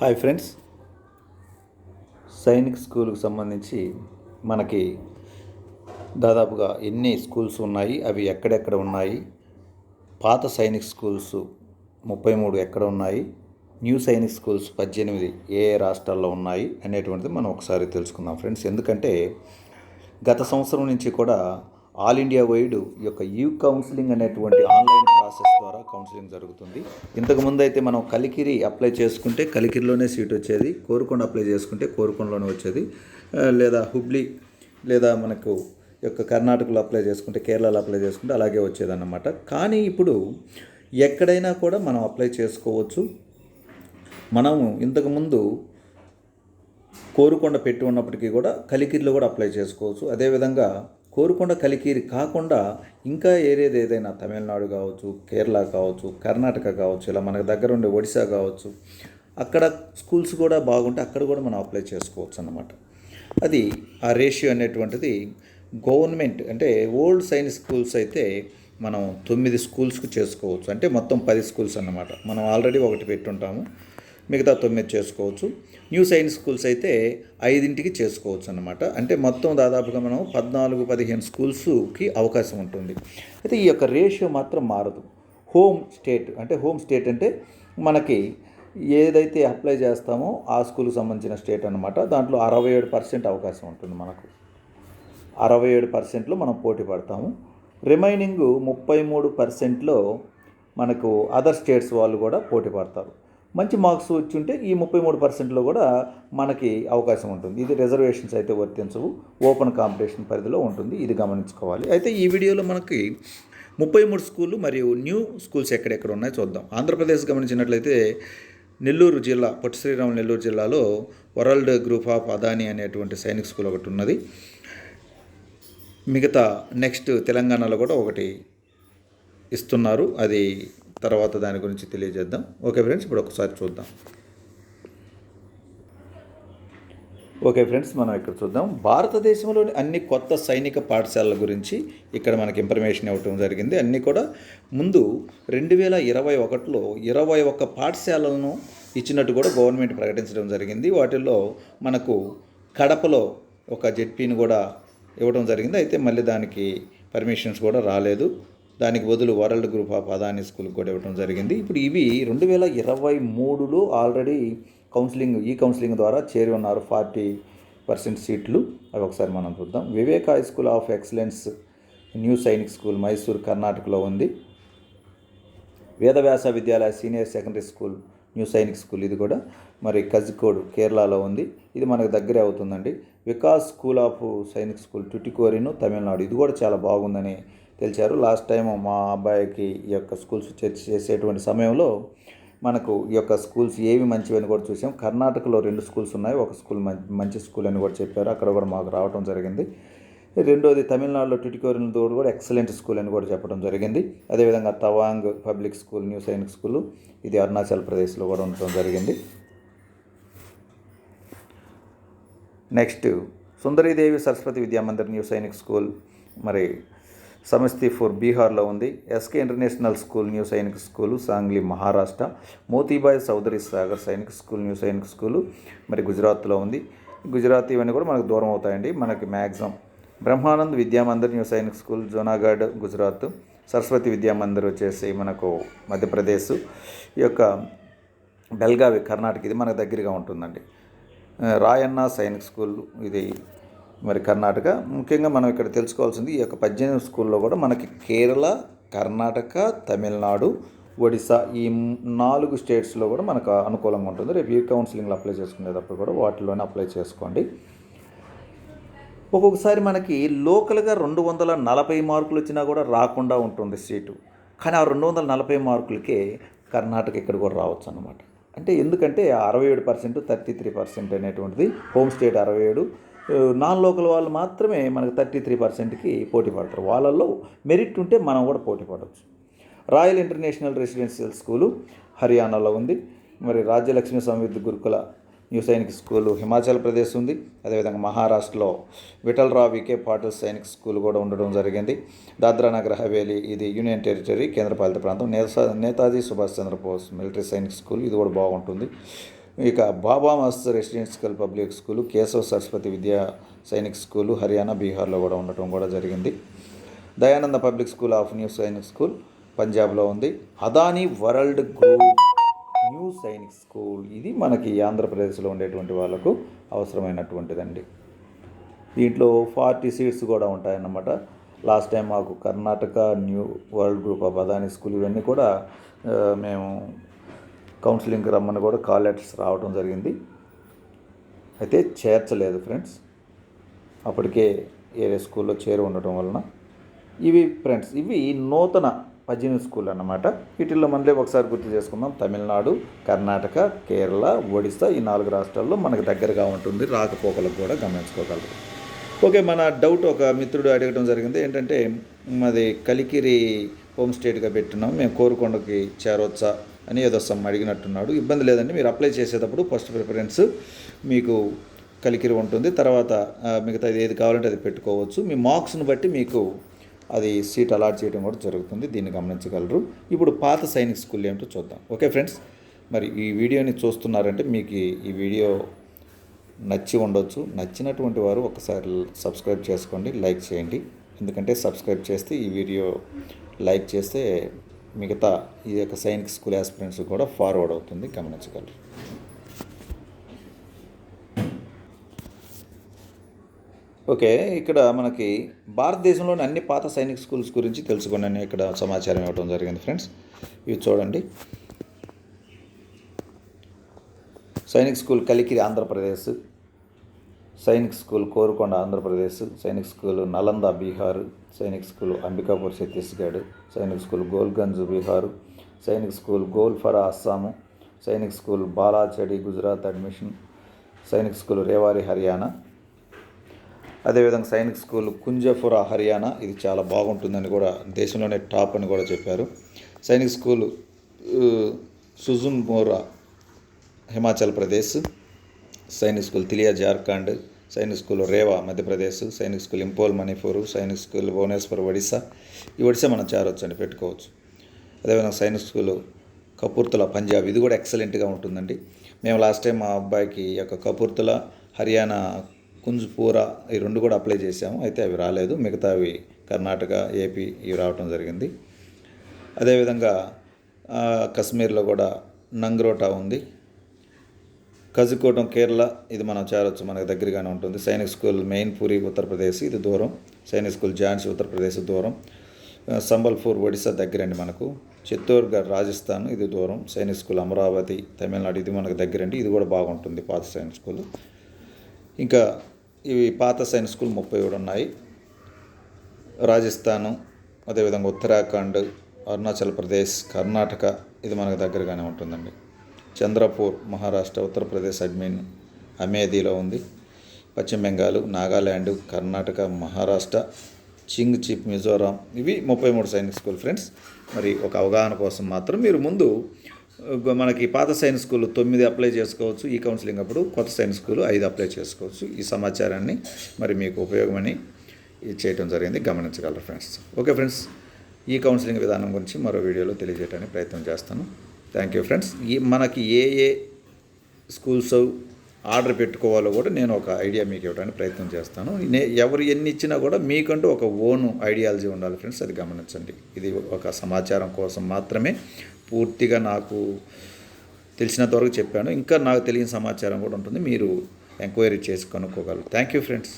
Hi friends. Sainik స్కూల్కి సంబంధించి మనకి దాదాపుగా ఎన్ని స్కూల్స్ ఉన్నాయి అవి ఎక్కడెక్కడ ఉన్నాయి పాత సైనిక్ స్కూల్స్ ముప్పై మూడు ఎక్కడ ఉన్నాయి న్యూ సైనిక్ స్కూల్స్ పద్దెనిమిది ఏ ఏ రాష్ట్రాల్లో ఉన్నాయి అనేటువంటిది మనం ఒకసారి తెలుసుకుందాం ఫ్రెండ్స్. ఎందుకంటే గత సంవత్సరం నుంచి కూడా ఆల్ ఇండియా వైడ్ ఈ యొక్క యూ కౌన్సిలింగ్ అనేటువంటి ఆన్లైన్ ప్రాసెస్ ద్వారా కౌన్సిలింగ్ జరుగుతుంది. ఇంతకుముందు అయితే మనం కలికిరి అప్లై చేసుకుంటే కలికిరిలోనే సీట్ వచ్చేది. కోరుకొండ అప్లై చేసుకుంటే కోరుకొండలోనే వచ్చేది. లేదా హుబ్లీ లేదా మనకు యొక్క కర్ణాటకలో అప్లై చేసుకుంటే కేరళలో అప్లై చేసుకుంటే అలాగే వచ్చేదన్నమాట. కానీ ఇప్పుడు ఎక్కడైనా కూడా మనం అప్లై చేసుకోవచ్చు. మనము ఇంతకుముందు కోరుకొండ పెట్టి ఉన్నప్పటికీ కూడా కలికిరిలో కూడా అప్లై చేసుకోవచ్చు. అదేవిధంగా కోరుకొండ కలికిరి కాకుండా ఇంకా ఏరేది ఏదైనా తమిళనాడు కావచ్చు కేరళ కావచ్చు కర్ణాటక కావచ్చు ఇలా మనకు దగ్గర ఉండే ఒడిశా కావచ్చు అక్కడ స్కూల్స్ కూడా బాగుంటే అక్కడ కూడా మనం అప్లై చేసుకోవచ్చు అన్నమాట. అది ఆ రేషియో అనేటువంటిది గవర్నమెంట్ అంటే ఓల్డ్ సైన్స్ స్కూల్స్ అయితే మనం తొమ్మిది స్కూల్స్కి చేసుకోవచ్చు. అంటే మొత్తం పది స్కూల్స్ అన్నమాట. మనం ఆల్రెడీ ఒకటి పెట్టుంటాము. మిగతా తొమ్మిది చేసుకోవచ్చు. న్యూ సైన్స్ స్కూల్స్ అయితే ఐదింటికి చేసుకోవచ్చు అన్నమాట. అంటే మొత్తం దాదాపుగా మనం పద్నాలుగు పదిహేను స్కూల్స్కి అవకాశం ఉంటుంది. అయితే ఈ యొక్క రేషియో మాత్రం మారదు. హోమ్ స్టేట్ అంటే హోమ్ స్టేట్ అంటే మనకి ఏదైతే అప్లై చేస్తామో ఆ స్కూల్కి సంబంధించిన స్టేట్ అనమాట దాంట్లో అరవై ఏడు పర్సెంట్ అవకాశం ఉంటుంది మనకు. అరవై ఏడు పర్సెంట్లో మనం పోటీ పడతాము. రిమైనింగ్ ముప్పై మూడు పర్సెంట్లో మనకు అదర్ స్టేట్స్ వాళ్ళు కూడా పోటీ పడతారు. మంచి మార్క్స్ వచ్చి ఉంటే ఈ ముప్పై మూడు పర్సెంట్లో కూడా మనకి అవకాశం ఉంటుంది. ఇది రిజర్వేషన్స్ అయితే వర్తించవు. ఓపెన్ కాంపిటీషన్ పరిధిలో ఉంటుంది. ఇది గమనించుకోవాలి. అయితే ఈ వీడియోలో మనకి ముప్పై మూడు స్కూళ్ళు మరియు న్యూ స్కూల్స్ ఎక్కడెక్కడ ఉన్నాయో చూద్దాం. ఆంధ్రప్రదేశ్ గమనించినట్లయితే నెల్లూరు జిల్లా పొట్టి శ్రీరాములు నెల్లూరు జిల్లాలో వరల్డ్ గ్రూప్ ఆఫ్ అదాని అనేటువంటి సైనిక్ స్కూల్ ఒకటి ఉన్నది. మిగతా నెక్స్ట్ తెలంగాణలో కూడా ఒకటి ఇస్తున్నారు. అది తర్వాత దాని గురించి తెలియజేద్దాం. ఓకే ఫ్రెండ్స్ ఇప్పుడు ఒకసారి చూద్దాం. ఓకే ఫ్రెండ్స్ మనం ఇక్కడ చూద్దాం. భారతదేశంలోని అన్ని కొత్త సైనిక పాఠశాలల గురించి ఇక్కడ మనకి ఇన్ఫర్మేషన్ ఇవ్వటం జరిగింది. అన్నీ కూడా ముందు రెండు వేల ఇరవై ఒకటిలో ఇరవై ఒక్క పాఠశాలలను ఇచ్చినట్టు కూడా గవర్నమెంట్ ప్రకటించడం జరిగింది. వాటిల్లో మనకు కడపలో ఒక జెడ్పీని కూడా ఇవ్వడం జరిగింది. అయితే మళ్ళీ దానికి పర్మిషన్స్ కూడా రాలేదు. దానికి బదులు వరల్డ్ గ్రూప్ ఆఫ్ అదాని స్కూల్కి కూడా ఇవ్వడం జరిగింది. ఇప్పుడు ఇవి రెండు వేల ఇరవై మూడులో ఆల్రెడీ కౌన్సిలింగ్ ఈ కౌన్సిలింగ్ ద్వారా చేరి ఉన్నారు ఫార్టీ పర్సెంట్ సీట్లు. అవి ఒకసారి మనం చూద్దాం. Viveka high school of excellence new Sainik school Mysore కర్ణాటకలో ఉంది. Vedavyasa Vidyalaya senior secondary school new Sainik school ఇది కూడా. మరి కజికోడ్ కేరళలో ఉంది. ఇది మనకు దగ్గరే అవుతుందండి. Vikas school of Sainik school Tuticorin Tamil Nadu. ఇది కూడా చాలా బాగుందని గెలిచారు. లాస్ట్ టైం మా అబ్బాయికి ఈ యొక్క స్కూల్స్ చర్చ చేసేటువంటి సమయంలో మనకు ఈ యొక్క స్కూల్స్ ఏవి మంచివని కూడా చూసాం. కర్ణాటకలో రెండు స్కూల్స్ ఉన్నాయి. ఒక స్కూల్ మంచి స్కూల్ అని కూడా చెప్పారు. అక్కడ కూడా మాకు రావడం జరిగింది. రెండోది తమిళనాడులో టిటికోరిన్ తోడు కూడా ఎక్సలెంట్ స్కూల్ అని కూడా చెప్పడం జరిగింది. అదేవిధంగా Tawang public school new Sainik school ఇది అరుణాచల్ ప్రదేశ్లో కూడా ఉండటం జరిగింది. Next Sundari Devi Saraswati Vidyamandir new Sainik school. మరి సమస్తీపూర్ బీహార్లో ఉంది. S K international school new Sainik school Sangli Maharashtra Motibai Chaudhary Sagar Sainik school new Sainik school మరి గుజరాత్లో ఉంది. గుజరాత్ ఇవన్నీ కూడా మనకు దూరం అవుతాయండి. మనకి maximum Brahmanand Vidyamandir new Sainik school Junagadh Gujarat Saraswati Vidyamandir వచ్చేసి మనకు మధ్యప్రదేశ్ ఈ యొక్క బెల్గావి కర్ణాటక ఇది మనకు దగ్గరగా ఉంటుందండి. రాయన్న సైనిక్ స్కూల్ ఇది మరి కర్ణాటక. ముఖ్యంగా మనం ఇక్కడ తెలుసుకోవాల్సింది ఈ యొక్క పద్దెనిమిది స్కూల్లో కూడా మనకి కేరళ కర్ణాటక తమిళనాడు ఒడిశా ఈ నాలుగు స్టేట్స్లో కూడా మనకు అనుకూలంగా ఉంటుంది. రేపు ఈ కౌన్సిలింగ్లో అప్లై చేసుకునేటప్పుడు కూడా వాటిలోనే అప్లై చేసుకోండి. ఒక్కొక్కసారి మనకి లోకల్గా రెండు వందల నలభై మార్కులు వచ్చినా కూడా రాకుండా ఉంటుంది సీటు. కానీ ఆ రెండు వందల నలభై మార్కులకే కర్ణాటక ఇక్కడ కూడా రావచ్చు అనమాట అంటే ఎందుకంటే అరవై ఏడు పర్సెంట్ థర్టీ త్రీ పర్సెంట్ అనేటువంటిది హోమ్ స్టేట్ అరవై ఏడు నాన్ లోకల్ వాళ్ళు మాత్రమే మనకు థర్టీ త్రీ పర్సెంట్కి పోటీ పడతారు. వాళ్ళల్లో మెరిట్ ఉంటే మనం కూడా పోటీ పడవచ్చు. రాయల్ ఇంటర్నేషనల్ రెసిడెన్షియల్ స్కూలు హర్యానాలో ఉంది. మరి రాజ్యలక్ష్మి సంవిధ్ గురుకుల న్యూ సైనిక్ స్కూలు హిమాచల్ ప్రదేశ్ ఉంది. అదేవిధంగా మహారాష్ట్రలో Vithalrao V K Patil Sainik school కూడా ఉండడం జరిగింది. దాద్రా నగర్ హవేలీ ఇది యూనియన్ టెరిటరీ కేంద్రపాలిత ప్రాంతం. నేతా నేతాజీ సుభాష్ చంద్రబోస్ మిలిటరీ సైనిక్ స్కూల్ ఇది కూడా బాగుంటుంది. ఇక Baba master residential public school Keshav Saraswati Vidya Sainik school Haryana బీహార్లో కూడా ఉండటం కూడా జరిగింది. Dayananda public school of new Sainik school పంజాబ్లో ఉంది. Adani world group new Sainik school. ఇది మనకి ఆంధ్రప్రదేశ్లో ఉండేటువంటి వాళ్ళకు అవసరమైనటువంటిదండి. దీంట్లో ఫార్టీ సీట్స్ కూడా ఉంటాయన్నమాట. లాస్ట్ టైం మాకు Karnataka new world group of Adani school ఇవన్నీ కూడా మేము కౌన్సిలింగ్కి రమ్మని కూడా కాల్ లెటర్స్ రావడం జరిగింది. అయితే చేర్చలేదు ఫ్రెండ్స్. అప్పటికే ఏరే స్కూల్లో చేరి ఉండటం వలన ఇవి ఫ్రెండ్స్ ఇవి నూతన పద్దెనిమిది స్కూల్ అన్నమాట. వీటిల్లో మళ్ళీ ఒకసారి గుర్తు చేసుకుందాం. తమిళనాడు కర్ణాటక కేరళ ఒడిస్సా ఈ నాలుగు రాష్ట్రాల్లో మనకు దగ్గరగా ఉంటుంది. రాకపోకలకు కూడా గమనించుకోగలరు. ఓకే మన డౌట్ ఒక మిత్రుడు అడగడం జరిగింది. ఏంటంటే మాది కలికిరి హోమ్ స్టేట్గా పెట్టినాం. మేము కోరుకొండకి చేరవచ్చా అని ఏదో సమ్ అడిగినట్టున్నాడు. ఇబ్బంది లేదండి. మీరు అప్లై చేసేటప్పుడు ఫస్ట్ ప్రిఫరెన్స్ మీకు కలికిరి ఉంటుంది. తర్వాత మిగతా ఏది కావాలంటే అది పెట్టుకోవచ్చు. మీ మార్క్స్ని బట్టి మీకు అది సీట్ అలాట్ చేయడం కూడా జరుగుతుంది. దీన్ని గమనించగలరు. ఇప్పుడు పాత సైనిక్ స్కూల్ ఏమిటో చూద్దాం. Okay friends? మరి ఈ వీడియోని చూస్తున్నారంటే మీకు ఈ- ఈ వీడియో నచ్చి ఉండొచ్చు. నచ్చినటువంటి వారు ఒకసారి సబ్స్క్రైబ్ చేసుకోండి. లైక్ చేయండి. ఎందుకంటే సబ్స్క్రైబ్ చేస్తే ఈ వీడియో లైక్ చేస్తే మిగతా ఈ యొక్క సైనిక్ స్కూల్ యాస్పిరెంట్స్ కూడా ఫార్వర్డ్ అవుతుంది గమనించగలరు. ఓకే ఇక్కడ మనకి భారతదేశంలోని అన్ని పాత సైనిక స్కూల్స్ గురించి తెలుసుకోండి ఇక్కడ సమాచారం ఇవ్వడం జరిగింది ఫ్రెండ్స్ ఇవి చూడండి. Sainik school Kalikiri Andhra Pradesh Sainik school Korukonda Andhra Pradesh Sainik school Nalanda Bihar Sainik school Ambikapur Chhattisgarh Sainik school Gopalganj Bihar Sainik school Goalpara Assam Sainik school Balachadi Gujarat admission Sainik school Rewari Haryana. అదేవిధంగా Sainik school కుంజఫురా Haryana ఇది చాలా బాగుంటుందని కూడా దేశంలోనే top అని కూడా చెప్పారు. Sainik school సుజున్ సుజున్మోరా Himachal Pradesh Sainik school Tilaiya Jharkhand Sainik school Rewa Madhya Pradesh Sainik school Imphal Manipur Sainik school Bhubaneswar Odisha ఈ ఒడిశా మనం చేరొచ్చు అండి పెట్టుకోవచ్చు. అదేవిధంగా సైనిక్ స్కూల్ కపూర్తుల పంజాబ్ ఇది కూడా ఎక్సలెంట్గా ఉంటుందండి. మేము లాస్ట్ టైం మా అబ్బాయికి ఈ యొక్క కపూర్తుల హర్యానా కుంజ్పూరా ఈ రెండు కూడా అప్లై చేసాము అయితే అవి రాలేదు. మిగతావి కర్ణాటక ఏపీ ఇవి రావటం జరిగింది. అదేవిధంగా కశ్మీర్లో కూడా నంగ్రోటా ఉంది. కజికోటం కేరళ ఇది మనం చేరొచ్చు మనకు దగ్గరగానే ఉంటుంది. సైనిక్ స్కూల్ మెయిన్ పూరి ఉత్తరప్రదేశ్ ఇది దూరం. సైనిక్ స్కూల్ ఝాన్సీ ఉత్తరప్రదేశ్ దూరం. సంబల్పూర్ ఒడిశా దగ్గరండి మనకు. చిత్తూర్గఢ్ రాజస్థాన్ ఇది దూరం. సైనిక్ స్కూల్ అమరావతి తమిళనాడు ఇది మనకు దగ్గరండి. ఇది కూడా బాగుంటుంది పాత సైనిక్ స్కూల్. ఇంకా ఇవి పాత సైనిక్ స్కూల్ ముప్పై ఏడు ఉన్నాయి. రాజస్థాను అదేవిధంగా ఉత్తరాఖండ్ అరుణాచల్ ప్రదేశ్ కర్ణాటక ఇది మనకు దగ్గరగానే ఉంటుందండి. చంద్రపూర్ మహారాష్ట్ర ఉత్తరప్రదేశ్ అడ్మిన్ అమేధీలో ఉంది. పశ్చిమ బెంగాల్ నాగాల్యాండ్ కర్ణాటక మహారాష్ట్ర చింగ్ చిప్ మిజోరాం ఇవి ముప్పై మూడు సైనిక్ స్కూల్ ఫ్రెండ్స్. మరి ఒక అవగాహన కోసం మాత్రం మీరు ముందు మనకి పాత సైన్స్ స్కూల్ తొమ్మిది అప్లై చేసుకోవచ్చు. ఈ కౌన్సిలింగ్ అప్పుడు కొత్త సైన్స్ స్కూల్ ఐదు అప్లై చేసుకోవచ్చు. ఈ సమాచారాన్ని మరి మీకు ఉపయోగమని ఇది చేయడం జరిగింది. గమనించగలరు ఫ్రెండ్స్. ఓకే ఫ్రెండ్స్ ఈ కౌన్సిలింగ్ విధానం గురించి మరో వీడియోలో తెలియజేయడానికి ప్రయత్నం చేస్తాను. థ్యాంక్ యూ ఫ్రెండ్స్ ఈ మనకి ఏ ఏ స్కూల్స్ ఆర్డర్ పెట్టుకోవాలో కూడా నేను ఒక ఐడియా మీకు ఇవ్వడానికి ప్రయత్నం చేస్తాను. ఎవరు ఎన్ని ఇచ్చినా కూడా మీకంటూ ఒక ఓన్ ఐడియాలజీ ఉండాలి ఫ్రెండ్స్ అది గమనించండి. ఇది ఒక సమాచారం కోసం మాత్రమే. పూర్తిగా నాకు తెలిసినంత వరకు చెప్పాను. ఇంకా నాకు తెలియని సమాచారం కూడా ఉంటుంది. మీరు ఎంక్వైరీ చేసి కనుక్కోగలరు. Thank you friends